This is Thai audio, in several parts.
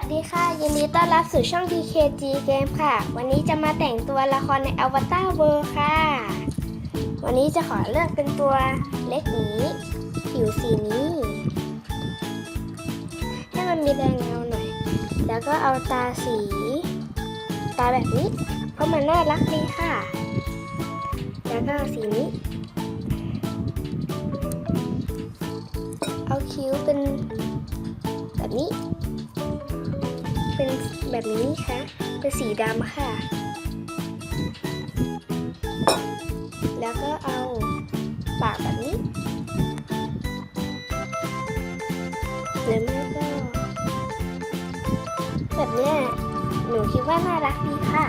สดีค่ะ ยินดีต้อนรับสู่ช่อง TKG Game ค่ะ วันนี้จะมาแต่งตัวละครใน Avatar World ค่ะ วันนี้จะขอเลือกเป็นตัวเล็กนี้ผิวสีนี้ ให้มันมีแดงเงาหน่อย แล้วก็เอาตาสี ตาแบบนี้ เพราะมันน่ารักดีค่ะ แล้วก็สีนี้ เอาคิ้วเป็นแบบนี้ แบบนี้ค่ะเป็นสีดำค่ะ แล้วก็เอาปากแบบนี้หรือไม่ก็แบบนี้หนูคิดว่าน่ารักดีค่ะ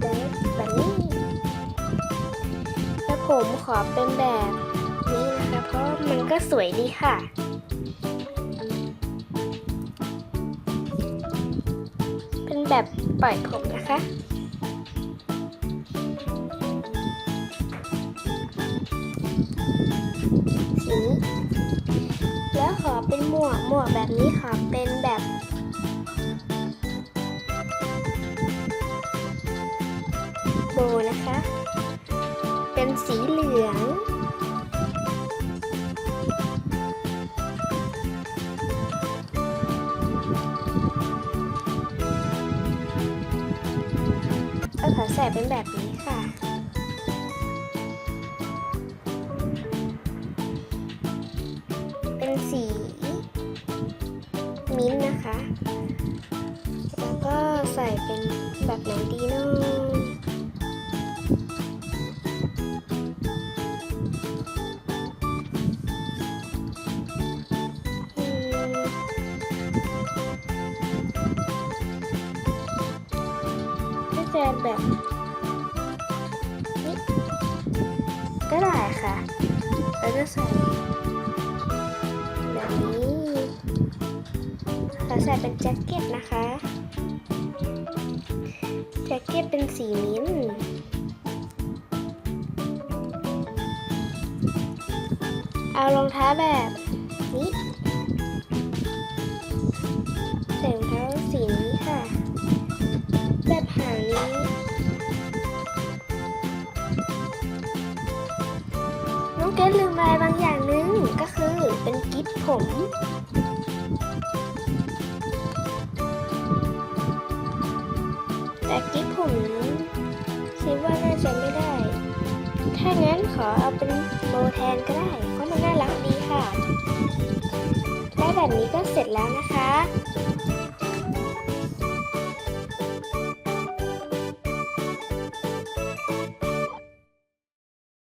แล้วแบบนี้แล้วผมขอเป็นแบบนี้นะคะเพราะมันก็สวยดีค่ะ แบบปล่อยผมนะคะ สีนี้ แล้วขอเป็นหมวกหมวกแบบนี้ขอเป็นแบบโบนะคะ เป็นสีเหลือง ก็ขอใส่เป็นแบบนี้ค่ะ เป็นสี มิ้นนะคะ แล้วก็ใส่เป็นแบบไหนดีเนาะ มก็จแบบนี้ก็ได้ค่ะแล้วก็ใส่แบบนี้ขอใส่เป็นแจ็คเก็ตนะคะ แจ็คเก็ตเป็นสีมิ้นเอารองเท้าแบบนี้ใส่รองเท้า น้องเกดลืมอะไรบางอย่างนึงก็คือเป็นกิ๊บผม แต่กิ๊บผมคิดว่าน่าจะไม่ได้ ถ้างั้นขอเอาเป็นโบแทนก็ได้ เพราะมันน่ารักดีค่ะได้แบบนี้ก็เสร็จแล้วนะคะ